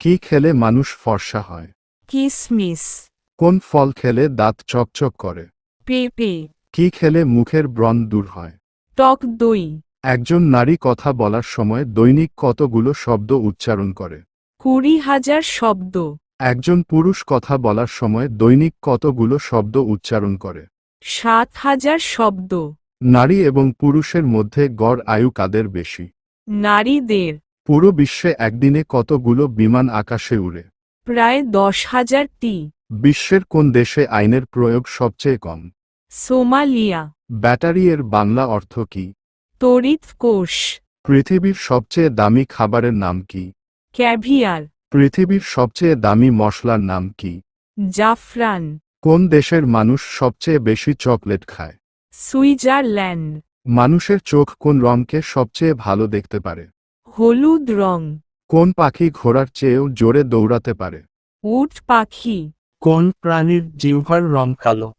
কি খেলে মানুষ ফর্সা হয়? কিসমিস কোন ফল খেলে দাঁত চকচক করে? পেঁপে কি খেলে মুখের ব্রণ দূর হয়? টক দই একজন নারী কথা বলার সময় দৈনিক কতগুলো শব্দ উচ্চারণ করে? কুড়ি হাজার শব্দ। একজন পুরুষ কথা বলার সময় দৈনিক কতগুলো শব্দ উচ্চারণ করে? সাত হাজার শব্দ। নারী এবং পুরুষের মধ্যে গড় আয়ু কাদের বেশি? নারীদের। পুরো বিশ্বে একদিনে কতগুলো বিমান আকাশে উড়ে? প্রায় দশ হাজারটি বিশ্বের কোন দেশে আইনের প্রয়োগ সবচেয়ে কম? সোমালিয়া। ব্যাটারি এর বাংলা অর্থ কি? তড়িৎ কোষ। পৃথিবীর সবচেয়ে দামি খাবারের নাম কি? ক্যাভিয়ার। পৃথিবীর সবচেয়ে দামি মশলার নাম কি? জাফরান। কোন দেশের মানুষ সবচেয়ে বেশি চকলেট খায়? সুইজারল্যান্ড। মানুষের চোখ কোন রঙকে সবচেয়ে ভালো দেখতে পারে? হলুদ রং। কোন পাখি ঘোড়ার চেয়েও জোরে দৌড়াতে পারে? উট পাখি। কোন প্রাণীর জিহ্বার রং কালো?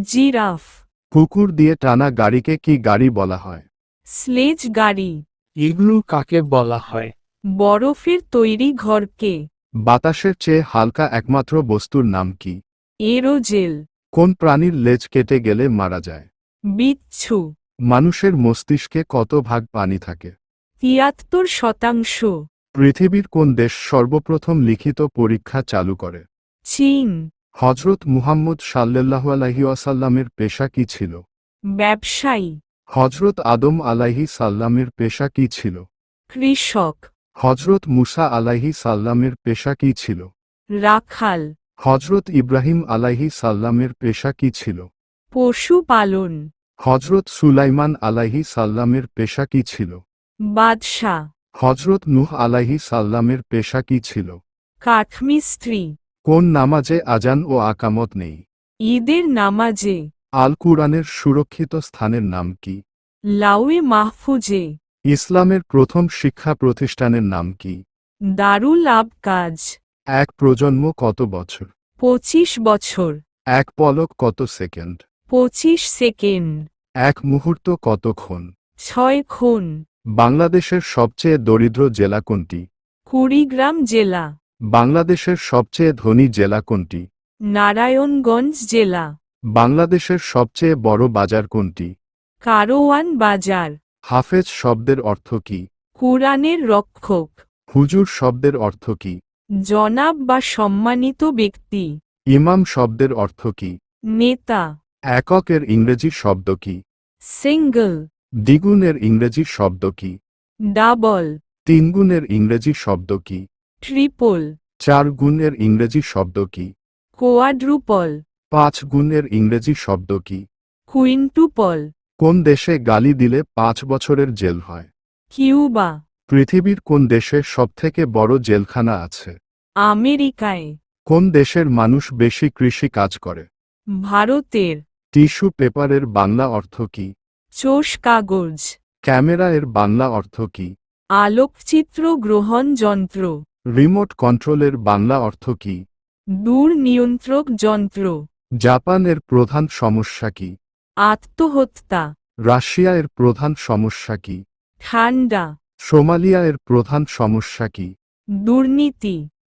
জিরাফ। কুকুর দিয়ে টানা গাড়িকে কি গাড়ি বলা হয়? স্লেজ গাড়ি। ইগলু কাকে বলা হয়? বরফের তৈরি ঘরকে। বাতাসের চেয়ে হালকা একমাত্র বস্তুর নাম কি? এরোজেল। কোন প্রাণীর লেজ কেটে গেলে মারা যায়? বিচ্ছু। মানুষের মস্তিষ্কে কত ভাগ পানি থাকে? তিয়াত্তর শতাংশ। পৃথিবীর কোন দেশ সর্বপ্রথম লিখিত পরীক্ষা চালু করে? চীন। হজরত মুহাম্মদ সাল্লাল্লাহু আলাইহি ওয়াসাল্লামের পেশা কি ছিল? ব্যবসায়ী। হজরত আদম আলাইহি সাল্লামের পেশা কি ছিল? কৃষক। হজরত মুসা আলাইহি সাল্লামের পেশা কি ছিল? রাখাল। হজরত ইব্রাহিম আলাইহি সাল্লামের পেশা কি ছিল? পশুপালন। হজরত সুলাইমান আলাইহি সাল্লামের পেশা কি ছিল? বাদশাহ। হজরত নূহ আলাহি সাল্লামের পেশা কি ছিল? কাঠমিস্ত্রি। কোন নামাজে আজান ও আকামত নেই? ঈদের নামাজে। আল কুরআনের সুরক্ষিত স্থানের নাম কি? লাউয়ে মাহফুজে। ইসলামের প্রথম শিক্ষা প্রতিষ্ঠানের নাম কি? দারুল আবকাজ এক প্রজন্ম কত বছর? পঁচিশ বছর। এক পলক কত সেকেন্ড? পঁচিশ সেকেন্ড। এক মুহূর্ত কতক্ষণ ছয় খুন বাংলাদেশের সবচেয়ে দরিদ্র জেলা কোনটি? কুড়িগ্রাম জেলা। বাংলাদেশের সবচেয়ে ধনী জেলা কোনটি? নারায়ণগঞ্জ জেলা। বাংলাদেশের সবচেয়ে বড় বাজার কোনটি? কারওয়ান বাজার। হাফেজ শব্দের অর্থ কি? কুরআনের রক্ষক। হুজুর শব্দের অর্থ কি? জনাব বা সম্মানিত ব্যক্তি। ইমাম শব্দের অর্থ কি? নেতা। এককের ইংরেজি শব্দ কি? সিঙ্গল। দ্বিগুণের ইংরেজি শব্দ কি? ডাবল। তিনগুণের ইংরেজি শব্দ কি? ট্রিপল। চার গুণের ইংরেজি শব্দ কি? কোয়াড্রুপল। পাঁচ গুণের ইংরেজি শব্দ কি? কুইন্টুপল। কোন দেশে গালি দিলে পাঁচ বছরের জেল হয়? কিউবা। পৃথিবীর কোন দেশে সবথেকে বড় জেলখানা আছে? আমেরিকায়। কোন দেশের মানুষ বেশি কৃষি কাজ করে? ভারতের। টিস্যু পেপারের বাংলা অর্থ কি? চোষ কাগজ। ক্যামেরা এর বাংলা অর্থ কি? আলোকচিত্র গ্রহণ যন্ত্র। রিমোট কন্ট্রোলের বাংলা অর্থ কি? দূর নিয়ন্ত্রক যন্ত্র। জাপানের প্রধান সমস্যা কি? আত্মহত্যা। রাশিয়া এর প্রধান সমস্যা কি? ঠান্ডা। সোমালিয়া এর প্রধান সমস্যা কি? দুর্নীতি।